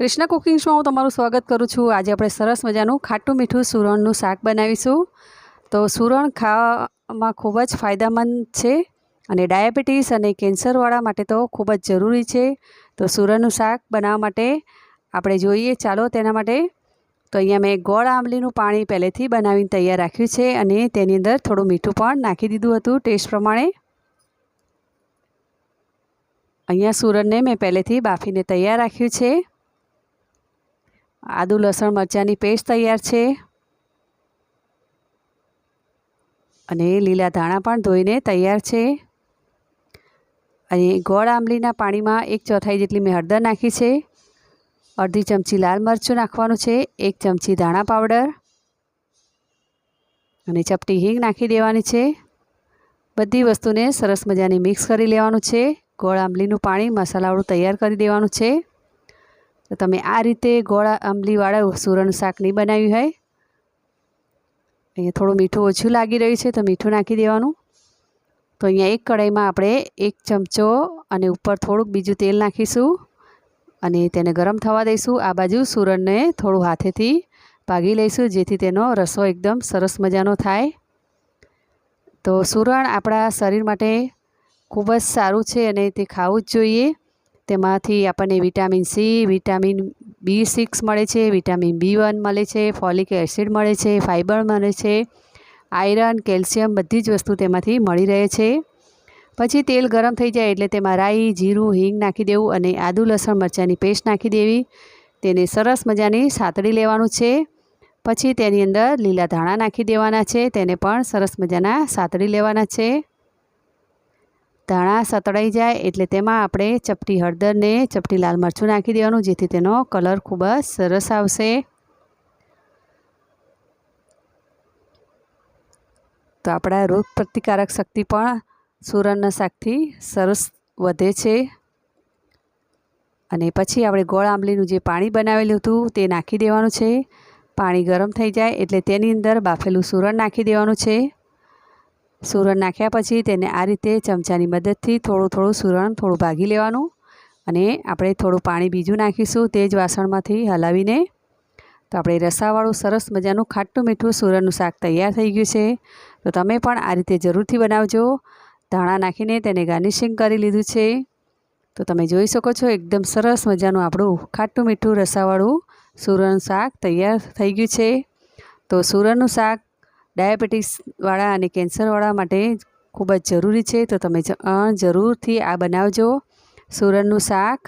કૃષ્ણ કુકિંગ્સમાં હું તમારું સ્વાગત કરું છું. આજે આપણે સરસ મજાનું ખાટું મીઠું સુરણનું શાક બનાવીશું. તો સુરણ ખાવામાં ખૂબ જ ફાયદામંદ છે અને ડાયાબિટીસ અને કેન્સરવાળા માટે તો ખૂબ જ જરૂરી છે. તો સુરણનું શાક બનાવવા માટે આપણે જોઈએ. ચાલો તેના માટે. તો અહીંયા મેં ગોળ આંબલીનું પાણી પહેલેથી બનાવીને તૈયાર રાખ્યું છે અને તેની અંદર થોડું મીઠું પણ નાખી દીધું હતું ટેસ્ટ પ્રમાણે. અહીંયા સુરણને મેં પહેલેથી બાફીને તૈયાર રાખ્યું છે. આદુ, લસણ, મરચાંની પેસ્ટ તૈયાર છે. અને લીલા ધાણા પણ ધોઈને તૈયાર છે. અને ગોળ આંબલીના પાણીમાં એક ચોથાઈ જેટલી મેં હળદર નાખી છે. અડધી ચમચી લાલ મરચું નાખવાનું છે. એક ચમચી ધાણા પાવડર. અને ચપટી હિંગ નાખી દેવાની છે. બધી વસ્તુને સરસ મજાની મિક્સ કરી લેવાનું છે. ગોળ આંબલીનું પાણી મસાલાવાળું તૈયાર કરી દેવાનું છે. તો તમે આ રીતે ગોળા આંબલીવાળા સુરણ શાક નહીં બનાવ્યું હોય. અહીંયા થોડું મીઠું ઓછું લાગી રહ્યું છે તો મીઠું નાખી દેવાનું. તો અહીંયા એક કઢાઈમાં આપણે એક ચમચો અને ઉપર થોડુંક બીજું તેલ નાખીશું અને તેને ગરમ થવા દઈશું. આ બાજુ સુરણને થોડું હાથેથી ભાગી લઈશું જેથી તેનો રસો એકદમ સરસ મજાનો થાય. તો સુરણ આપણા શરીર માટે ખૂબ જ સારું છે અને તે ખાવું જ જોઈએ. તેમાંથી આપણને vitamin C, vitamin B six મળે છે, વિટામિન બી વન મળે છે, ફોલિક એસિડ મળે છે, ફાઇબર મળે છે, આયરન, કેલ્શિયમ બધી જ વસ્તુ તેમાંથી મળી રહે છે. પછી તેલ ગરમ થઈ જાય એટલે તેમાં રાઈ, જીરું, હિંગ નાખી દેવું અને આદુ, લસણ, મરચાંની પેસ્ટ નાખી દેવી. તેને સરસ મજાની સાતળી લેવાનું છે. પછી તેની અંદર લીલા ધાણા નાખી દેવાના છે. તેને પણ સરસ મજાના સાતળી લેવાના છે. ધાણા સતળાઈ જાય એટલે તેમાં આપણે ચપટી હળદરને, ચપટી લાલ મરચું નાખી દેવાનું, જેથી તેનો કલર ખૂબ જ સરસ આવશે. તો આપણા રોગ પ્રતિકારક શક્તિ પણ સુરણના શાકથી સરસ વધે છે. અને પછી આપણે ગોળ આંબલીનું જે પાણી બનાવેલું હતું, તે નાખી દેવાનું છે. પાણી ગરમ થઈ જાય એટલે તેની અંદર બાફેલું સુરણ નાખી દેવાનું છે. સુરણ નાખ્યા પછી તેને આ રીતે ચમચાની મદદથી થોડું થોડું સુરણ થોડું ભાગી લેવાનું અને આપણે થોડું પાણી બીજું નાખીશું તે જ વાસણમાંથી હલાવીને. તો આપણે રસાવાળું સરસ મજાનું ખાટું મીઠું સુરણનું શાક તૈયાર થઈ ગયું છે. તો તમે પણ આ રીતે જરૂરથી બનાવજો. ધાણા નાખીને તેને ગાર્નિશિંગ કરી લીધું છે. તો તમે જોઈ શકો છો એકદમ સરસ મજાનું આપણું ખાટું મીઠું રસાવાળું સુરણ શાક તૈયાર થઈ ગયું છે. તો સુરણનું શાક ડાયાબિટીસવાળા અને કેન્સરવાળા માટે ખૂબ જ જરૂરી છે. તો તમે જરૂરથી આ બનાવજો. સુરણનું શાક